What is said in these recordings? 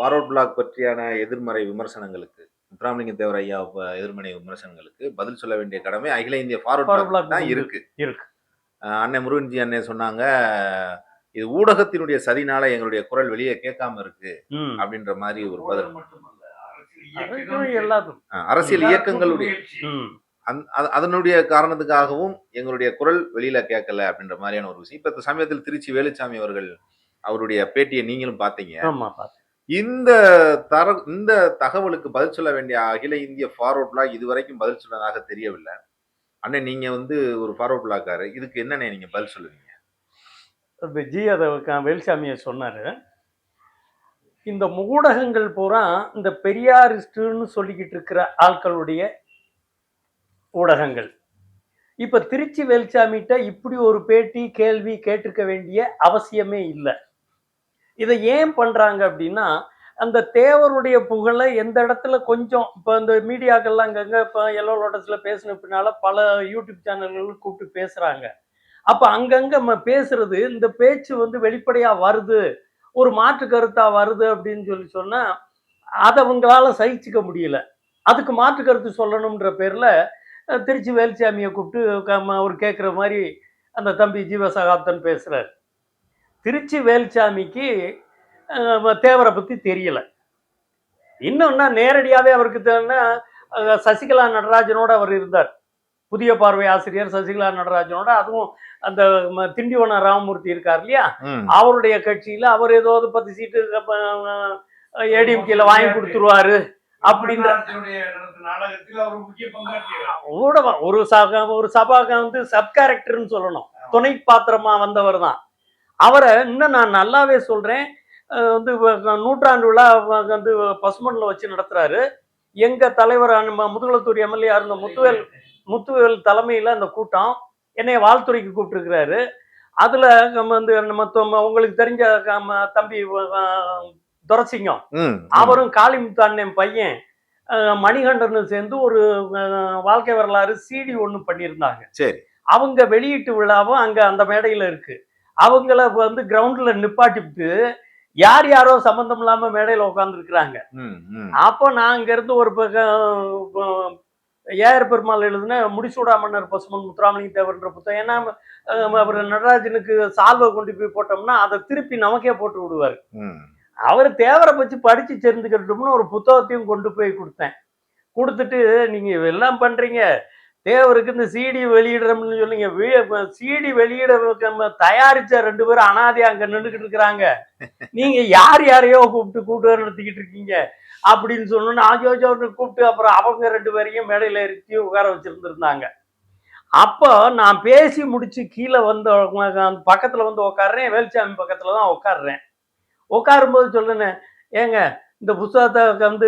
Forward black பற்றியான எதிர்மறை விமர்சனங்களுக்கு முத்துராமலிங்க தேவர் ஐயா எதிர்மறை விமர்சனங்களுக்கு பதில் சொல்ல வேண்டிய கடமை அகில இந்திய ஃபார்வர்ட் பிளாக் தான். இருக்கு. இருக்கு. அண்ணன் முருகன்ஜி அண்ணன் சொன்னாங்க இது ஊடகத்தினுடைய சதினால எங்களுடைய குரல் வெளியே கேட்காம இருக்கு. அப்படின்ற மாதிரி ஒரு பதில். அரசியல் இயக்கங்களுடைய அதனுடைய காரணத்துக்காகவும் எங்களுடைய குரல் வெளியில கேட்கல அப்படின்ற மாதிரியான ஒரு விஷயம். இப்ப சமயத்தில் திருச்சி வேலுச்சாமி அவர்கள் அவருடைய பேட்டியை நீங்களும் பார்த்தேன். இந்த தர இந்த தகவலுக்கு பதில் சொல்ல வேண்டிய அகில இந்திய ஃபார்வர்ட் பிளாக் இதுவரைக்கும் பதில் சொன்னதாக தெரியவில்லை. அண்ணன் நீங்க வந்து ஒரு ஃபார்வர்ட் பிளாக்காரு இதுக்கு என்னண்ணே நீங்க பதில் சொல்லுவீங்க? ஜி அதை வேல்சாமியை சொன்னாரு. இந்த ஊடகங்கள் பூரா இந்த பெரியாரிஸ்டுன்னு சொல்லிக்கிட்டு இருக்கிற ஆட்களுடைய ஊடகங்கள். இப்போ திருச்சி வேலுசாமிகிட்ட இப்படி ஒரு பேட்டி கேள்வி கேட்டிருக்க வேண்டிய அவசியமே இல்லை. இதை ஏன் பண்ணுறாங்க அப்படின்னா அந்த தேவருடைய புகழை எந்த இடத்துல கொஞ்சம் இப்போ இந்த மீடியாக்கள்லாம் அங்கங்கே இப்போ எல்லோ லோட்டஸில் பேசின பின்னால பல யூடியூப் சேனல்களும் கூப்பிட்டு பேசுகிறாங்க அப்போ அங்கங்கே நம்ம பேசுறது இந்த பேச்சு வந்து வெளிப்படையாக வருது ஒரு மாற்று கருத்தாக வருது அப்படின்னு சொல்லி சொன்னால் அதை அவங்களால சகிச்சுக்க முடியல. அதுக்கு மாற்று கருத்து சொல்லணுன்ற பேரில் திருச்சி வேலுச்சாமியை கூப்பிட்டு ஒரு அவர் கேட்குற மாதிரி அந்த தம்பி ஜீவசகாப்தன் பேசுகிறார் திருச்சி வேலுச்சாமிக்கு அஹ், தேவரை பத்தி தெரியல. இன்னொன்னா நேரடியாவே அவருக்கு தெரியும்னா சசிகலா நடராஜனோட அவர் இருந்தார். புதிய பார்வை ஆசிரியர் சசிகலா நடராஜனோட அதுவும் அந்த திண்டிவனம் ராமமூர்த்தி இருக்கார் இல்லையா? அவருடைய கட்சியில அவர் ஏதோ ஒரு பத்து சீட்டு ஏடிஎம்கேல வாங்கி கொடுத்துருவாரு. அப்படின்ற ஒரு சக ஒரு சபாக வந்து சப் கேரக்டர்னு சொல்லணும். துணை பாத்திரமா வந்தவர் தான். அவரை இன்னும் நான் நல்லாவே சொல்றேன். அஹ் வந்து நூற்றாண்டு விழா வந்து பசுமன்ல வச்சு நடத்துறாரு. எங்க தலைவர் முதுகுளத்தூர் எம்எல்ஏ இருந்த முத்துவேல் முத்துவேல் தலைமையில அந்த கூட்டம் என்னைய வாழ்த்துறைக்கு கூப்பிட்டுருக்கிறாரு. அதுல நம்ம வந்து நம்ம உங்களுக்கு தெரிஞ்ச தம்பி துரசிங்கம். அவரும் காளிமுத்து அண்ணன் பையன். மணிகண்டனும் சேர்ந்து ஒரு வாழ்க்கை வரலாறு சிடி ஒன்று பண்ணியிருந்தாங்க. சரி. அவங்க வெளியீட்டு விழாவும் அங்க அந்த மேடையில இருக்கு. அவங்கள வந்து கிரவுண்ட்ல நிப்பாட்டிவிட்டு யார் யாரோ சம்பந்தம் இல்லாம மேடையில உட்காந்துருக்குறாங்க. அப்போ நான் இங்க இருந்து ஒரு பக்கம் ஏஆர் பெருமாள் எழுதுன முடிசூடா மன்னர் பசுமன் முத்துராமலிங்க தேவர்ன்ற புத்தகம். ஏன்னா அவர் நடராஜனுக்கு சால்வை கொண்டு போய் போட்டோம்னா அதை திருப்பி நமக்கே போட்டு விடுவார். அவர் தேவரை பற்றி படிச்சு தெரிஞ்சுக்கட்டும்னு ஒரு புத்தகத்தையும் கொண்டு போய் கொடுத்தேன். கொடுத்துட்டு நீங்க எல்லாம் பண்றீங்க. தேவருக்கு இந்த சிடி வெளியிடுறோம்னு சொல்லுங்க சிடி வெளியிட நம்ம தயாரிச்ச ரெண்டு பேரும் அனாதையா அங்க நின்றுக்கிட்டு இருக்கிறாங்க. நீங்க யார் யாரையோ கூப்பிட்டு கூட்டு நடத்திக்கிட்டு இருக்கீங்க? அப்படின்னு சொன்னோன்னு ஆஜோஜோன்னு கூப்பிட்டு அப்புறம் அவங்க ரெண்டு பேரையும் மேடையில இருத்தி உட்கார வச்சிருந்துருந்தாங்க. அப்போ நான் பேசி முடிச்சு கீழே வந்து பக்கத்துல வந்து உட்காடுறேன் வேலுச்சாமி பக்கத்துல தான் உட்காடுறேன் உட்காரும்போது சொல்லுனேன் ஏங்க இந்த புத்தகத்தை வந்து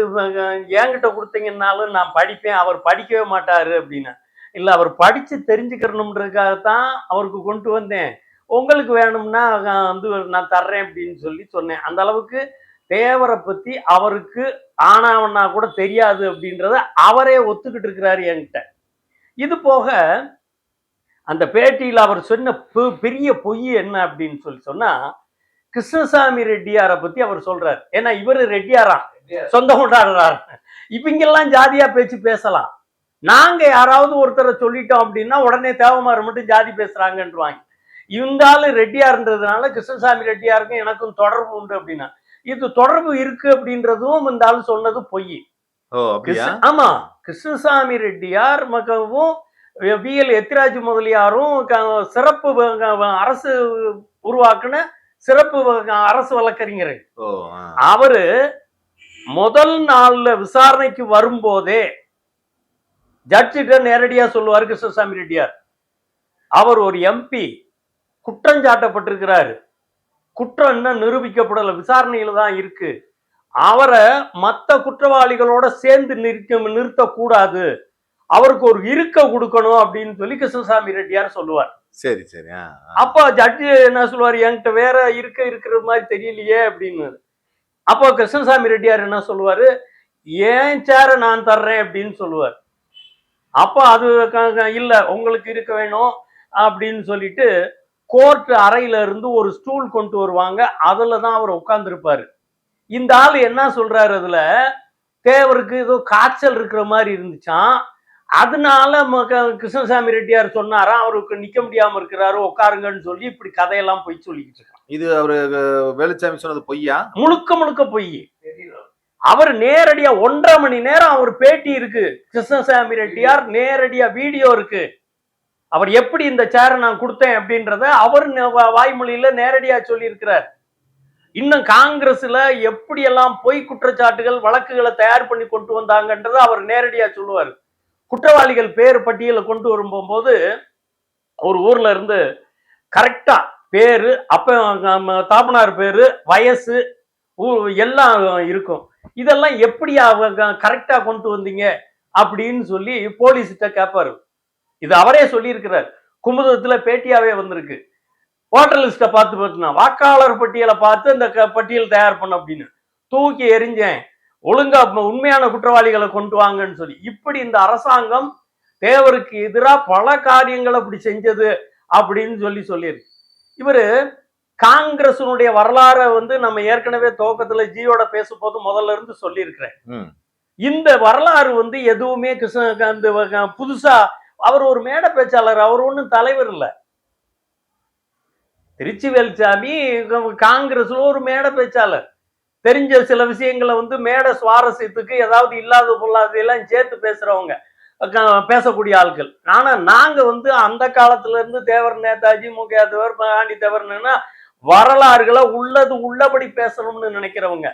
என்கிட்ட கொடுத்தீங்கன்னாலும் நான் படிப்பேன் அவர் படிக்கவே மாட்டாரு அப்படின்னு. இல்லை அவர் படித்து தெரிஞ்சுக்கிறணுன்றதுக்காகத்தான் அவருக்கு கொண்டு வந்தேன். உங்களுக்கு வேணும்னா வந்து நான் தர்றேன் அப்படின்னு சொல்லி சொன்னேன். அந்த அளவுக்கு தேவரை பற்றி அவருக்கு ஆனாவன்னா கூட தெரியாது அப்படின்றத அவரே ஒத்துக்கிட்டு இருக்கிறாரு என்கிட்ட. இது போக அந்த பேட்டியில் அவர் சொன்ன பெரிய பொய் என்ன அப்படின்னு சொல்லி சொன்னா கிருஷ்ணசாமி ரெட்டியாரை பத்தி அவர் சொல்றாரு. ஏன்னா இவரு ரெட்டியாராம் சொந்த கொண்டாடுறாரு இவங்கெல்லாம் ஜாதியா பேச்சு பேசலாம். நாங்க யாராவது ஒருத்தரை சொல்லிட்டோம் அப்படின்னா உடனே தேவமாறு மட்டும் ஜாதி பேசுறாங்கன்றாங்க இருந்தாலும் ரெட்டியார்ன்றதுனால கிருஷ்ணசாமி ரெட்டியாருக்கும் எனக்கும் தொடர்பு உண்டு அப்படின்னா. இது தொடர்பு இருக்கு அப்படின்றதும் இந்த ஆள் சொன்னது பொய். ஆமா. கிருஷ்ணசாமி ரெட்டியார் மகவும் பிஎல் எத்திராஜ் முதலியாரும் சிறப்பு வ- வ- அரசு உருவாக்குன சிறப்பு வ- அரசு வழக்கறிஞர். அவரு முதல் நாள்ல விசாரணைக்கு வரும்போதே ஜட்ஜிட்ட நேரடியா சொல்லுவார் கிருஷ்ணசாமி ரெட்டியார். அவர் ஒரு எம்பி குற்றம் சாட்டப்பட்டிருக்கிறாரு. குற்றம் இன்னும் நிரூபிக்கப்படல விசாரணையில தான் இருக்கு. அவரை மற்ற குற்றவாளிகளோட சேர்ந்து நிறுத்த நிறுத்தக்கூடாது. அவருக்கு ஒரு இருக்க கொடுக்கணும் அப்படின்னு சொல்லி கிருஷ்ணசாமி ரெட்டியார் சொல்லுவார். சரி சரி. அப்போ ஜட்ஜு என்ன சொல்லுவார்? என்கிட்ட வேற இருக்க இருக்கிற மாதிரி தெரியலையே அப்படின்னு அப்போ கிருஷ்ணசாமி ரெட்டியார் என்ன சொல்லுவாரு? ஏன் சேரை நான் தர்றேன் அப்படின்னு சொல்லுவார். அப்போ அது இல்ல உங்களுக்கு இருக்க வேணும் அப்படின்னு சொல்லிட்டு கோர்ட் அறையில இருந்து ஒரு ஸ்டூல் கொண்டு வருவாங்க. அதுல தான் அவர் உட்கார்ந்துருப்பாரு. இந்த ஆள் என்ன சொல்றாரு அதுல? தேவருக்கு ஏதோ காய்ச்சல் இருக்கிற மாதிரி இருந்துச்சாம். அதனால கிருஷ்ணசாமி ரெட்டியார் சொன்னாராம் அவருக்கு நிக்க முடியாம இருக்கிறாரு உட்காருங்கன்னு சொல்லி இப்படி கதையெல்லாம் போய் சொல்லிக்கிட்டு இருக்கான். இது அவரு வேலுச்சாமி சொன்னது பொய்யா? முழுக்க முழுக்க பொய். அவர் நேரடியா ஒன்றரை மணி நேரம் அவர் பேட்டி இருக்கு. கிருஷ்ணசாமி ரெட்டியார் நேரடியா வீடியோ இருக்கு. அவர் எப்படி இந்த சேரை நான் கொடுத்தேன் அப்படின்றத அவர் வாய்மொழியில நேரடியா சொல்லியிருக்கிறார். இன்னும் காங்கிரஸ்ல எப்படியெல்லாம் பொய் குற்றச்சாட்டுகள் வழக்குகளை தயார் பண்ணி கொண்டு வந்தாங்கன்றத அவர் நேரடியா சொல்லுவார். குற்றவாளிகள் பேர் பட்டியலை கொண்டு வரும்போது ஒரு ஊர்ல இருந்து கரெக்டா பேரு அப்ப நம்ம தாப்பனார் பேரு வயசு ஊ- எல்லாம் இருக்கும். இதெல்லாம் எப்படி அவங்க கரெக்டா கொண்டு வந்தீங்க அப்படின்னு சொல்லி போலீஸ்கிட்ட கேட்பாரு இது அவரே சொல்லியிருக்கிறார். குமுதத்துல பேட்டியாவே வந்திருக்கு. ஓட்டர் லிஸ்ட்டை பார்த்து பார்த்துனா வாக்காளர் பட்டியலை பார்த்து இந்த பட்டியல் தயார் பண்ண அப்படின்னு. தூக்கி எறிஞ்சேன். ஒழுங்கா உண்மையான குற்றவாளிகளை கொண்டு வாங்கன்னு சொல்லி. இப்படி இந்த அரசாங்கம் தேவருக்கு எதிராக பல காரியங்களை அப்படி செஞ்சது அப்படின்னு சொல்லி சொல்லியிருக்கு. இவரு காங்கிரஸினுடைய வரலாறை வந்து நம்ம ஏற்கனவே துவக்கத்துல ஜியோட பேசும்போது முதல்ல இருந்து சொல்லியிருக்கிறேன். இந்த வரலாறு வந்து எதுவுமே கிருஷ்ண புதுசா அவர் ஒரு மேடை பேச்சாளர் அவர் ஒன்றும் தலைவர் இல்ல. திருச்சி வேலுச்சாமி காங்கிரஸ்ல ஒரு மேடை பேச்சாளர். தெரிஞ்ச சில விஷயங்களை வந்து மேடை சுவாரஸ்யத்துக்கு ஏதாவது இல்லாத பொல்லாததையெல்லாம் சேர்த்து பேசுறவங்க பேசக்கூடிய ஆட்கள் ஆனா நாங்க வந்து அந்த காலத்துல இருந்து தேவர் நேதாஜி முக்கிய தேவர் ஆண்டி தேவர்னா வரலாறுகளை உள்ளது உள்ளபடி பேசணும்னு நினைக்கிறவங்க.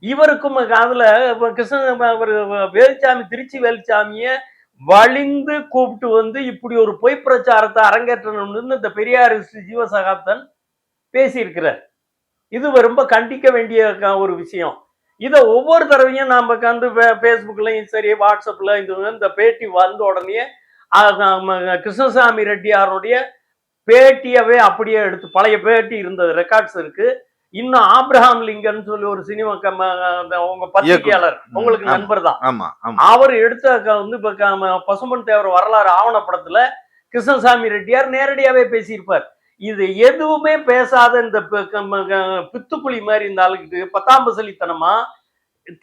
இவருக்கும் அதுல கிருஷ்ண அவர் வேலுச்சாமி திருச்சி வேலுச்சாமிய வலிந்து கூப்பிட்டு வந்து இப்படி ஒரு பொய் பிரச்சாரத்தை அரங்கேற்றணும்னு இந்த பெரியார் ஜீவசகாப்தன் பேசியிருக்கிறார். இது ரொம்ப கண்டிக்க வேண்டிய க- ஒரு விஷயம். இதை ஒவ்வொரு தடவையும் நாம் உட்காந்து ஃபேஸ்புக்லையும் சரி வாட்ஸ்அப்ல இது இந்த பேட்டி வந்த உடனே கிருஷ்ணசாமி ரெட்டியாருடைய பேட்டியவே அப்படியே எடுத்து பழைய பேட்டி இருந்தது ரெக்கார்ட்ஸ் இருக்கு. இன்னும் ஆப்ரஹாம் லிங்கன் சொல்லி ஒரு சினிமா உங்க பத்திரிகையாளர் உங்களுக்கு. நண்பர் தான். அவர் எடுத்த வந்து இப்ப க- பசும்பொன் தேவர் வரலாறு ஆவணப்படத்துல கிருஷ்ணசாமி ரெட்டியார் நேரடியாவே பேசியிருப்பார். இது எதுவுமே பேசாத இந்த பித்துக்குழி மாதிரி இந்த ஆளுக்கு பத்தாம் பசலித்தனமா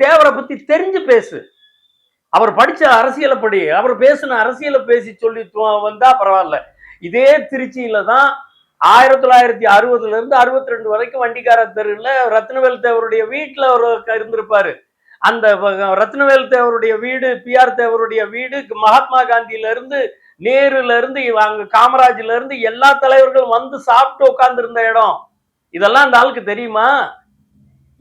தேவரை பத்தி தெரிஞ்சு பேசு. அவர் படிச்ச அரசியலை படி அவர் பேசின அரசியலை பேசி சொல்லி து- வந்தா பரவாயில்ல. இதே திருச்சியில தான் ஆயிரத்தி தொள்ளாயிரத்தி அறுபதுல இருந்து அறுபத்தி ரெண்டு வரைக்கும் வண்டிக்கார தெருவில் ரத்னவேல் தேவருடைய வீட்டில் அவர் இருந்திருப்பாரு. அந்த ரத்னவேல் தேவருடைய வீடு பிஆர் தேவருடைய வீடு மகாத்மா காந்தியில இருந்து நேருல இருந்து அங்க காமராஜ்ல இருந்து எல்லா தலைவர்களும் வந்து சாப்பிட்டு உட்கார்ந்து இருந்த இடம். இதெல்லாம் அந்த ஆளுக்கு தெரியுமா?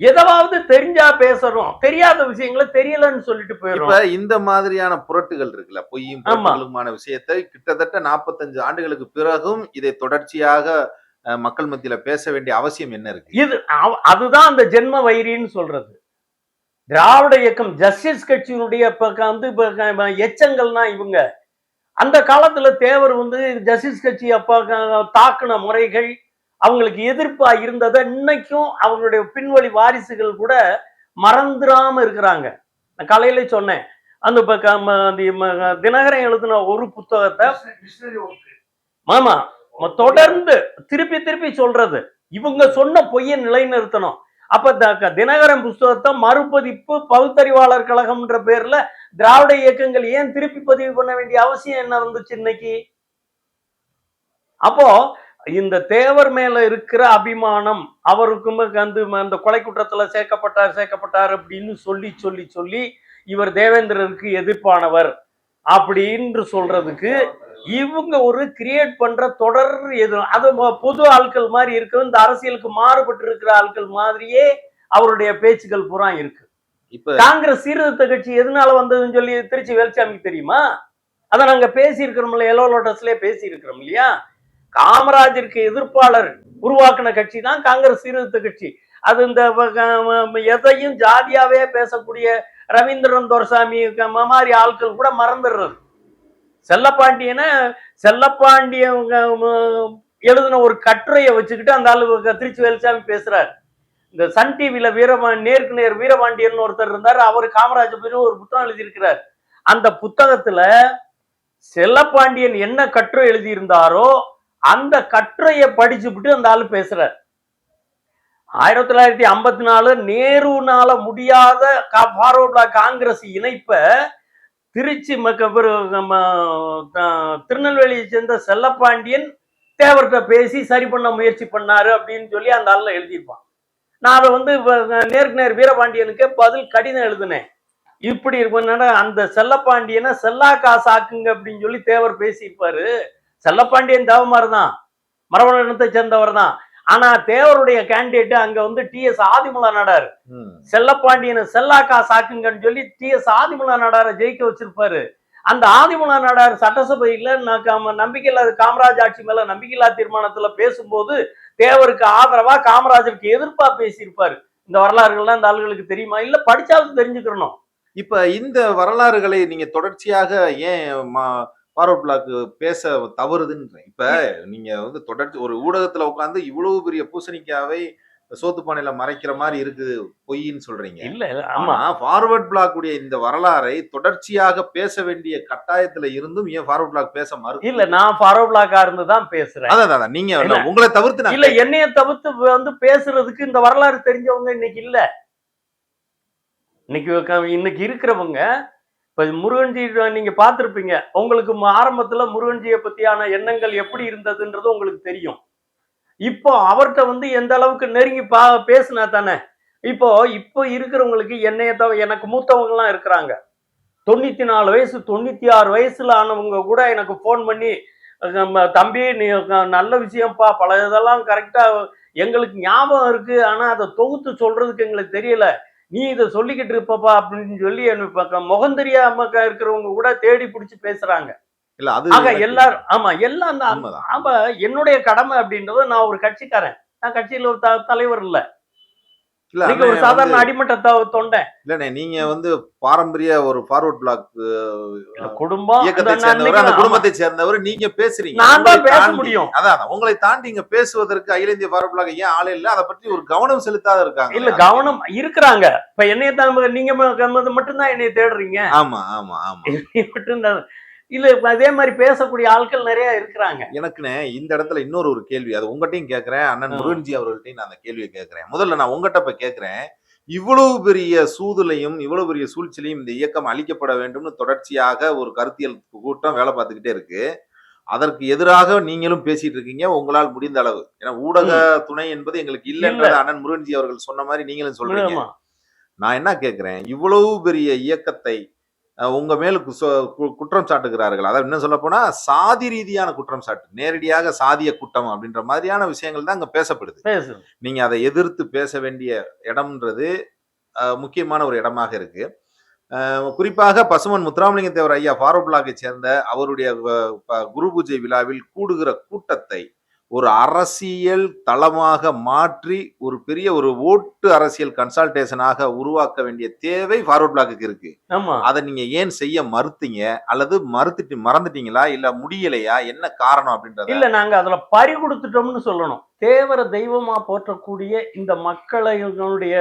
எதாவது தெரிஞ்சா பேசணும். தெரியாத விஷயங்களை தெரியலன்னு சொல்லிட்டு போயிடும் இந்த மாதிரியான புரட்டுகள் இருக்குல்ல பொய்யும் ஆமா. புரட்டுகளுமான விஷயத்தை கிட்டத்தட்ட 45 ஆண்டுகளுக்கு பிறகும் இதை தொடர்ச்சியாக மக்கள் மத்தியில பேச வேண்டிய அவசியம் என்ன இருக்கு? இது அதுதான் அந்த ஜென்ம வைரின்னு சொல்றது. திராவிட இயக்கம் ஜஸ்டிஸ் கட்சியினுடைய வந்து இப்ப எச்சங்கள்னா இவங்க. அந்த காலத்துல தேவர் வந்து ஜஸ்டிஸ் கட்சி அப்ப தாக்குன முறைகள் அவங்களுக்கு எதிர்ப்பா இருந்ததை இன்னைக்கும் அவங்களுடைய பின்வழி வாரிசுகள் கூட மறந்துடாம இருக்கிறாங்க. நான் காலையில சொன்னேன். அந்த தினகரன் எழுதின ஒரு புத்தகத்தை மாமா ஆமா தொடர்ந்து திருப்பி திருப்பி சொல்றது. இவங்க சொன்ன பொய்யை நிலைநிறுத்தணும். அப்ப த- தினகரன் புஸ்தகத்தை மறுபதிப்பு பகுத்தறிவாளர் கழகம்ன்ற பேர்ல திராவிட இயக்கங்கள் ஏன் திருப்பி பதிவு பண்ண வேண்டிய அவசியம் என்ன வந்துச்சு இன்னைக்கு? அப்போ இந்த தேவர் மேல இருக்கிற அபிமானம் அவருக்கும் வந்து அந்த கொலை குற்றத்துல சேர்க்கப்பட்டார் சேர்க்கப்பட்டார் அப்படின்னு சொல்லி சொல்லி சொல்லி இவர் தேவேந்திரருக்கு எதிர்ப்பானவர் அப்படின்னு சொல்றதுக்கு இவங்க ஒரு கிரியேட் பண்ற தொடர் எது அது பொது ஆட்கள் மாதிரி இருக்கு. இந்த அரசியலுக்கு மாறுபட்டு இருக்கிற ஆட்கள் மாதிரியே அவருடைய பேச்சுகள் பூரா இருக்கு. இப்ப காங்கிரஸ் சீர்திருத்த கட்சி எதனால வந்ததுன்னு சொல்லி திருச்சி வேலுச்சாமிக்கு தெரியுமா? அதை நாங்க பேசி இருக்கிறோம்ல எல்லோ லோட்டஸ்லயே பேசி இருக்கிறோம் இல்லையா? காமராஜருக்கு எதிர்ப்பாளர் உருவாக்கின கட்சி தான் காங்கிரஸ் சீர்திருத்த கட்சி. அது இந்த எதையும் ஜாதியாவே பேசக்கூடிய ரவீந்திரன் துரசாமி மாதிரி ஆட்கள் கூட மறந்துடுறது. செல்லப்பாண்டியனை செல்லப்பாண்டிய எழுதின ஒரு கட்டுரையை வச்சுக்கிட்டு அந்த ஆளு திருச்சி வேலுசாமி பேசுறாரு. இந்த சன் டிவியில வீரமா நேருக்கு நேர் வீரபாண்டியன் ஒருத்தர் இருந்தார். அவர் காமராஜ பற்றி ஒரு புத்தகம் எழுதியிருக்கிறார். அந்த புத்தகத்துல செல்லப்பாண்டியன் என்ன கட்டுரை எழுதியிருந்தாரோ அந்த கட்டுரையை படிச்சுவிட்டு அந்த ஆள் பேசுறார். ஆயிரத்தி தொள்ளாயிரத்தி ஐம்பத்தி நாலு நேருனால முடியாத ஃபார்வர்ட் பிளாக் காங்கிரஸ் இணைப்ப திருச்சி மக்க நம்ம த- திருநெல்வேலியை சேர்ந்த செல்லப்பாண்டியன் தேவர்கிட்ட பேசி சரி பண்ண முயற்சி பண்ணாரு அப்படின்னு சொல்லி அந்த ஆள்ல எழுதியிருப்பான். நான் அதை வந்து நேருக்கு நேர் வீரபாண்டியனுக்கு பதில் கடிதம் எழுதினேன். இப்படி இருக்கும் அந்த செல்லப்பாண்டியனை செல்லா காசு ஆக்குங்க அப்படின்னு சொல்லி தேவர் பேசியிருப்பாரு. செல்லப்பாண்டியன் தேவமார் தான் மரவணத்தை சேர்ந்தவர் தான் ஆனா தேவருடைய கேண்டிடேட் அங்க வந்து டி எஸ் ஆதிமலா நடார். செல்லப்பாண்டியனை செல்லாக்கா சாக்குங்கன்னு சொல்லி டி எஸ் ஆதிமலா நாடாரை ஜெயிக்க வச்சிருப்பாரு. அந்த ஆதிமலா நாடார் சட்டசபையில நான் காம- நம்பிக்கையில்லா காமராஜ் ஆட்சி மேல நம்பிக்கையில்லா தீர்மானத்துல பேசும்போது தேவருக்கு ஆதரவா காமராஜருக்கு எதிர்ப்பா பேசியிருப்பாரு. இந்த வரலாறுகள்லாம் இந்த ஆளுகளுக்கு தெரியுமா? இல்ல படிச்சாலும் தெரிஞ்சுக்கிறணும். இப்ப இந்த வரலாறுகளை நீங்க தொடர்ச்சியாக ஏன் ஃபார்வர்ட் பிளாக் பேச தவறுதுன்றேன். இப்ப நீங்க வந்து தொடர்ச்சி ஒரு ஊடகத்துல உட்காந்து இவ்வளவு பெரிய பூசணிக்காவை சோத்து பானையில மறைக்கிற மாதிரி இருக்குது பொய்ன்னு சொல்றீங்க. இல்ல ஆமா. ஃபார்வர்ட் பிளாக் உடைய இந்த வரலாறை தொடர்ச்சியாக பேச வேண்டிய கட்டாயத்துல இருந்தும் ஏன் ஃபார்வர்ட் பிளாக் பேச மறு இல்ல நான் ஃபாரோ பிளாக்கா இருந்து தான் பேசுறேன். அதான் அதான் நீங்க. உங்களை தவிர்த்து இல்ல என்னைய தவிர்த்து வந்து பேசுறதுக்கு இந்த வரலாறு தெரிஞ்சவங்க இன்னைக்கு இல்ல. இன்னைக்கு இன்னைக்கு இருக்கிறவங்க இப்போ முருகன்ஜி நீங்கள் பார்த்துருப்பீங்க. உங்களுக்கு ஆரம்பத்தில் முருகன்ஜியை பற்றியான எண்ணங்கள் எப்படி இருந்ததுன்றது உங்களுக்கு தெரியும். இப்போ அவர்கிட்ட வந்து எந்த அளவுக்கு நெருங்கி பா பேசினா தானே. இப்போ இப்போ இருக்கிறவங்களுக்கு என்னைய தவிர எனக்கு மூத்தவங்கலாம் இருக்கிறாங்க. தொண்ணூற்றி நாலு வயசு தொண்ணூற்றி ஆறு வயசில் ஆனவங்க கூட எனக்கு ஃபோன் பண்ணி நம்ம தம்பி நீ நல்ல விஷயம்ப்பா பல இதெல்லாம் கரெக்டாக எங்களுக்கு ஞாபகம் இருக்குது ஆனால் அதை தொகுத்து சொல்கிறதுக்கு எங்களுக்கு தெரியல. நீ இதை சொல்லிக்கிட்டு இருப்பப்பா அப்படின்னு சொல்லி எனக்கு முகம் தெரியாம இருக்கிறவங்க கூட தேடி பிடிச்சி பேசுறாங்க. இல்ல அது ஆக எல்லாரும் ஆமா எல்லாம் தான். ஆமா என்னுடைய கடமை அப்படின்றது நான் ஒரு கட்சிக்காரன். நான் கட்சியில ஒரு தலைவர் இல்ல. இல்ல ஒரு சாதாரண அடிமட்ட தொண்டை. இல்லண்ணே நீங்க வந்து பாரம்பரிய ஒரு ஃபார்வர்ட் பிளாக் குடும்பம் இயக்கத்தை சேர்ந்தவர் அந்த குடும்பத்தை சேர்ந்தவர் நீங்க பேசுறீங்க. நான் தான் பேச முடியும். அதான். உங்களை தாண்டி இங்க பேசுவதற்கு அகில இந்திய ஃபார்வர்ட் பிளாக் ஏன் ஆளே இல்ல? அதை பற்றி ஒரு கவனம் செலுத்தாத இருக்காங்க. இல்ல கவனம் இருக்கிறாங்க. இப்ப என்னைய தான் நீங்க மட்டும்தான் என்னைய தேடுறீங்க. ஆமா ஆமா ஆமா. மட்டும்தான். இல்ல இப்ப அதே மாதிரி பேசக்கூடிய ஆட்கள் நிறைய இருக்கிறாங்க. எனக்குண்ணே இந்த இடத்துல இன்னொரு ஒரு கேள்வி அது உங்ககிட்டயும் கேக்குறேன் அண்ணன். முருகன்ஜி அவர்கள்ட்டையும் நான் அந்த கேள்வியை கேட்கிறேன். முதல்ல நான் உங்ககிட்ட இப்ப கேட்கிறேன். இவ்வளவு பெரிய சூதுலையும் இவ்வளவு பெரிய சூழ்ச்சிலையும் இந்த இயக்கம் அழிக்கப்பட வேண்டும்னு தொடர்ச்சியாக ஒரு கருத்தியல் கூட்டம் வேலை பார்த்துக்கிட்டே இருக்கு. அதற்கு எதிராக நீங்களும் பேசிட்டு இருக்கீங்க. உங்களால் முடிந்த அளவு. ஏன்னா ஊடக துணை என்பது எங்களுக்கு இல்லைன்றது அண்ணன் முருகன்ஜி அவர்கள் சொன்ன மாதிரி நீங்களும் சொல்றீங்க. நான் என்ன கேட்கிறேன்? இவ்வளவு பெரிய இயக்கத்தை அஹ், உங்க மேல் குற்றம் சாட்டுகிறார்கள். அதாவது என்ன சொல்ல போனா சாதி ரீதியான குற்றம் சாட்டு நேரடியாக சாதிய குற்றம் அப்படின்ற மாதிரியான விஷயங்கள் தான் அங்க பேசப்படுது. பேசு நீங்க அதை எதிர்த்து பேச வேண்டிய இடம்ன்றது முக்கியமான ஒரு இடமாக இருக்கு. குறிப்பாக பசுமன் முத்துராமலிங்க தேவர் ஐயா ஃபாரூக்லாகை சேர்ந்த அவருடைய குரு பூஜை விழாவில் கூடுகிற கூட்டத்தை ஒரு அரசியல் தளமாக மாற்றி ஒரு பெரிய ஒரு ஓட்டு அரசியல் கன்சல்டேஷனாக உருவாக்க வேண்டிய தேவை ஃபார்வர்ட் பிளாக்கு இருக்கு. அதை நீங்க ஏன் செய்ய மறுத்தீங்க? அல்லது மறுத்துட்டு மறந்துட்டீங்களா? இல்ல முடியலையா? என்ன காரணம் அப்படின்றத? இல்ல நாங்க அதுல பறி கொடுத்துட்டோம்னு சொல்லணும். தேவர தெய்வமா போற்றக்கூடிய இந்த மக்களுடைய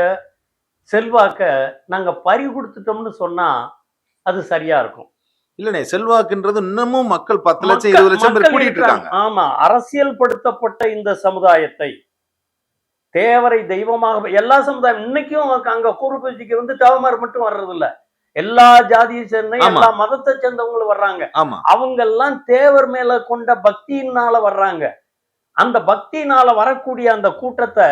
செல்வாக்க நாங்க பறி கொடுத்துட்டோம்னு சொன்னா அது சரியா இருக்கும். இல்லனே செல்வாக்குன்றது இன்னமும் மக்கள் பத்து லட்சம் இருபது லட்சம் பேர் கூட்டிட்டு. இருக்காங்க. ஆமா அரசியல் படுத்தப்பட்ட இந்த சமுதாயத்தை தேவரை தெய்வமாக எல்லா சமுதாயம் இன்னைக்கும் அங்க கூறு பூஜைக்கு வந்து தேவமார் மட்டும் வர்றது இல்ல எல்லா ஜாதியை சேர்ந்த. எல்லா மதத்தை சேர்ந்தவங்களும் வர்றாங்க. அவங்க எல்லாம் தேவர் மேல கொண்ட பக்தியினால வர்றாங்க. அந்த பக்தியினால வரக்கூடிய அந்த கூட்டத்தை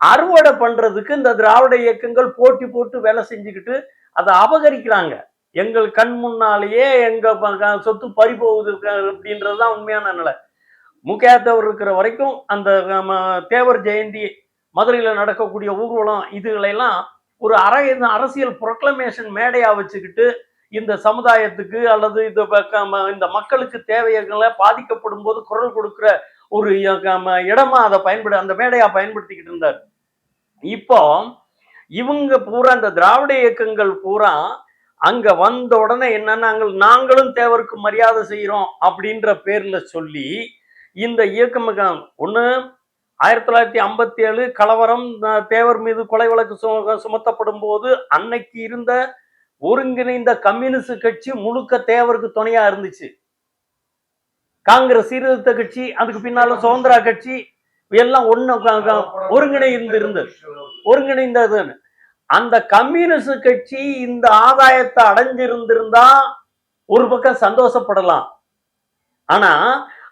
அறுவடை பண்றதுக்கு இந்த திராவிட இயக்கங்கள் போட்டி போட்டு வேலை செஞ்சுக்கிட்டு அதை அபகரிக்கிறாங்க. எங்கள் கண் முன்னாலேயே எங்க சொத்து பறி போகுது அப்படின்றதுதான் உண்மையான நிலை. முக்கியத்தவர் இருக்கிற வரைக்கும் அந்த தேவர் ஜெயந்தி மதுரையில் நடக்கக்கூடிய ஊர்வலம் இதுகளெல்லாம் ஒரு அரை அரசியல் ப்ரொக்ளமேஷன் மேடையா வச்சுக்கிட்டு இந்த சமுதாயத்துக்கு அல்லது இந்த ம- இந்த மக்களுக்கு தேவைகளை பாதிக்கப்படும் போது குரல் கொடுக்குற ஒரு இடமா அதை பயன்படு அந்த மேடையா பயன்படுத்திக்கிட்டு இருந்தார். இப்போ இவங்க பூரா இந்த திராவிட இயக்கங்கள் பூரா அங்க வந்த உடனே என்னன்னா நாங்கள் நாங்களும் தேவருக்கு மரியாதை செய்யறோம் அப்படின்ற பேர்ல சொல்லி இந்த இயக்கம் ஒண்ணு ஆயிரத்தி தொள்ளாயிரத்தி ஐம்பத்தி ஏழு கலவரம் தேவர் மீது கொலை வழக்கு சுமத்தப்படும் போது அன்னைக்கு இருந்த ஒருங்கிணைந்த கம்யூனிஸ்ட் கட்சி முழுக்க தேவருக்கு துணையா இருந்துச்சு. காங்கிரஸ் சீர்திருத்த கட்சி அதுக்கு பின்னால சுதந்திரா கட்சி எல்லாம் ஒண்ணு ஒருங்கிணைந்து இருந்தது ஒருங்கிணைந்ததுன்னு. அந்த கம்யூனிஸ்ட் கட்சி இந்த ஆதாயத்தை அடைஞ்சிருந்திருந்தா ஒரு பக்கம் சந்தோஷப்படலாம். ஆனா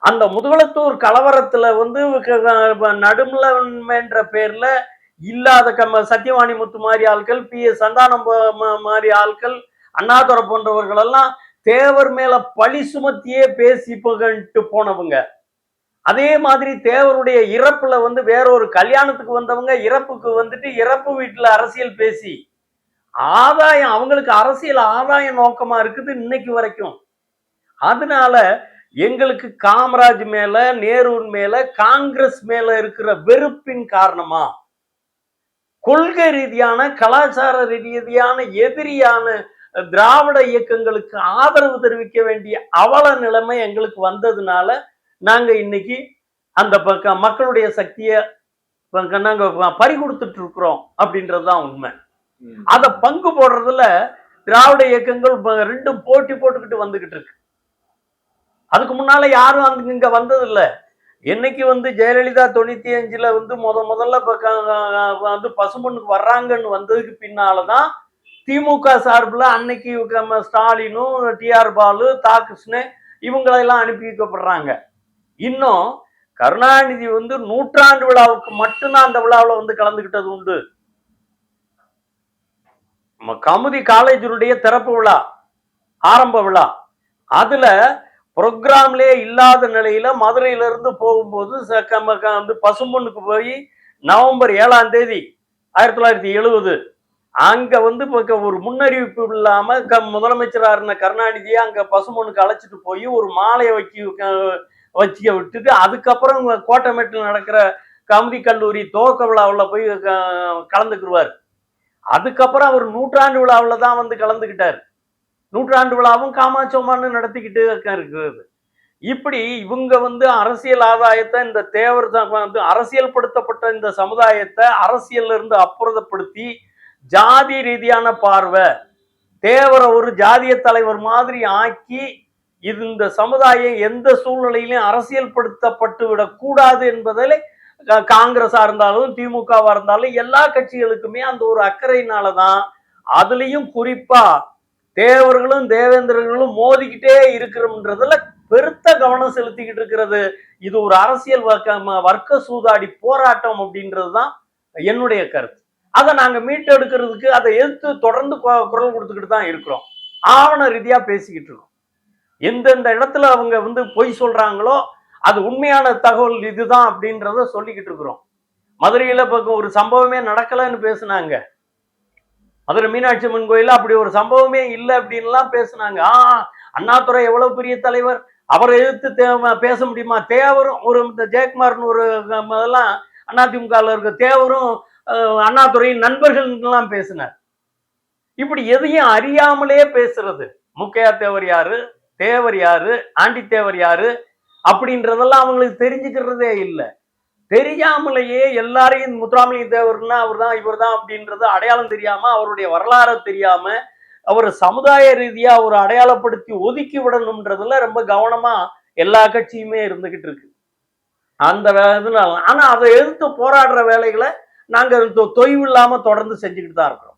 அந்த முதுகுளத்தூர் கலவரத்துல வந்து க- பேர்ல இல்லாத கம்ம சத்தியவாணி முத்து மாதிரி ஆட்கள் பி. எஸ். சந்தானம் மாதிரி ஆட்கள் அண்ணாதுரை போன்றவர்கள் எல்லாம் தேவர் மேல பழி சுமத்தியே பேசி புகழ்ட்டு போனவங்க. அதே மாதிரி தேவருடைய இறப்புல வந்து வேற ஒரு கல்யாணத்துக்கு வந்தவங்க இறப்புக்கு வந்துட்டு இறப்பு வீட்டுல அரசியல் பேசி ஆதாயம் அவங்களுக்கு அரசியல் ஆதாய நோக்கமா இருக்குது இன்னைக்கு வரைக்கும். அதனால எங்களுக்கு காமராஜ் மேல நேருன் மேல காங்கிரஸ் மேல இருக்கிற வெறுப்பின் காரணமா கொள்கை ரீதியான கலாச்சார ரீதியான எதிரியான திராவிட இயக்கங்களுக்கு ஆதரவு தெரிவிக்க வேண்டிய அவல நிலைமை எங்களுக்கு வந்ததுனால நாங்க இன்னைக்கு அந்த பக்க மக்களுடைய சக்தியை ப- நாங்க பறி கொடுத்துட்டு இருக்கிறோம் அப்படின்றதுதான் உண்மை. ம். அத பங்கு போடுறதுல திராவிட இயக்கங்கள் ரெண்டும் போட்டி போட்டுக்கிட்டு வந்துகிட்டு இருக்கு. அதுக்கு முன்னால யாரும் அந்த இங்க வந்தது இல்ல என்னைக்கு வந்து ஜெயலலிதா தொண்ணூத்தி அஞ்சுல வந்து முத முதல்ல வந்து பசுமண்ணுக்கு வர்றாங்கன்னு வந்ததுக்கு பின்னாலதான் திமுக சார்பில் அன்னைக்கு ஸ்டாலினும் டிஆர் பாலு தா கிருஷ்ணன் இவங்களெல்லாம் அனுப்பி வைக்கப்படுறாங்க. இன்னும் கருணாநிதி வந்து நூற்றாண்டு விழாவுக்கு மட்டும்தான் அந்த விழாவில் வந்து கலந்துக்கிட்டது உண்டு. நம்ம கமுதி காலேஜினுடைய திறப்பு விழா ஆரம்ப விழா. அதுல ப்ரோக்ராம்லே இல்லாத நிலையில மதுரையில இருந்து போகும்போது ச- க- க- வந்து பசும்பொண்ணுக்கு போய் நவம்பர் ஏழாம் தேதி ஆயிரத்தி தொள்ளாயிரத்தி எழுபது அங்க வந்து இப்போ ஒரு முன்னறிவிப்பு இல்லாம க- இருந்த கருணாநிதியை அங்க பசும்பொண்ணுக்கு அழைச்சிட்டு போய் ஒரு மாலையை வைக்க வச்சுக்க விட்டுட்டு அதுக்கப்புறம் கோட்டமேட்டில் நடக்கிற கமுதி கல்லூரி துவக்க விழாவில் போய் க- கலந்துக்குருவார். அதுக்கப்புறம் அவர் நூற்றாண்டு விழாவில் தான் வந்து கலந்துக்கிட்டார். நூற்றாண்டு விழாவும் காமாட்சோமான்னு நடத்திக்கிட்டு இருக்கிறது. இப்படி இவங்க வந்து அரசியல் ஆதாயத்தை இந்த தேவர் தான் வந்து அரசியல்படுத்தப்பட்ட இந்த சமுதாயத்தை அரசியல்ல இருந்து அப்புறதப்படுத்தி ஜாதி ரீதியான பார்வை தேவரை ஒரு ஜாதிய தலைவர் மாதிரி ஆக்கி இந்த சமுதாயம் எந்த சூழ்நிலையிலும் அரசியல்படுத்தப்பட்டு விடக்கூடாது என்பதில் காங்கிரஸா இருந்தாலும் திமுகவா இருந்தாலும் எல்லா கட்சிகளுக்குமே அந்த ஒரு அக்கறையினாலதான் அதுலயும் குறிப்பா தேவர்களும் தேவேந்திரர்களும் மோதிக்கிட்டே இருக்கிறோம்ன்றதுல பெருத்த கவனம் செலுத்திக்கிட்டு இருக்கிறது. இது ஒரு அரசியல் வர்க்க ம- வர்க்க சூதாடி போராட்டம் அப்படின்றது தான் என்னுடைய கருத்து. அதை நாங்க மீட்டெடுக்கிறதுக்கு அதை எதிர்த்து தொடர்ந்து கொ- குரல் கொடுத்துக்கிட்டு தான் இருக்கிறோம். ஆவண ரீதியா பேசிக்கிட்டு இருக்கோம். எந்தெந்த இடத்துல அவங்க வந்து பொய் சொல்றாங்களோ அது உண்மையான தகவல் இதுதான் அப்படின்றத சொல்லிக்கிட்டு இருக்கிறோம். மதுரையில் பக்கம் ஒரு சம்பவமே நடக்கலைன்னு பேசுனாங்க. மதுரை மீனாட்சி அம்மன் கோயிலில் அப்படி ஒரு சம்பவமே இல்லை அப்படின்லாம் பேசுனாங்க. ஆ அண்ணாதுரை எவ்வளவு பெரிய தலைவர்? அவரை எதிர்த்து தேவை பேச முடியுமா? தேவரும் ஒரு இந்த ஜெயக்குமார்னு ஒரு இதெல்லாம் அதிமுகவில் இருக்க தேவரும் அண்ணாதுரையின் நண்பர்கள்லாம் பேசினார். இப்படி எதையும் அறியாமலே பேசுறது. முக்கையா தேவர் யாரு? தேவர் யாரு? ஆண்டி தேவர் யாரு? அப்படின்றதெல்லாம் அவங்களுக்கு தெரிஞ்சுக்கிறதே இல்லை. தெரியாமலேயே எல்லாரையும் முத்துராமலிங்க தேவர்னா அவர் தான் இவர் தான் அப்படின்றது அடையாளம் தெரியாம அவருடைய வரலாறு தெரியாம அவர் சமுதாய ரீதியா ஒரு அடையாளப்படுத்தி ஒதுக்கி விடணும்ன்றதுல ரொம்ப கவனமா எல்லா கட்சியுமே இருந்துகிட்டு இருக்கு. அந்த வே- இதனால ஆனா அதை எதிர்த்து போராடுற வேலைகளை நாங்க தொய்வு இல்லாம தொடர்ந்து செஞ்சுக்கிட்டு தான் இருக்கிறோம்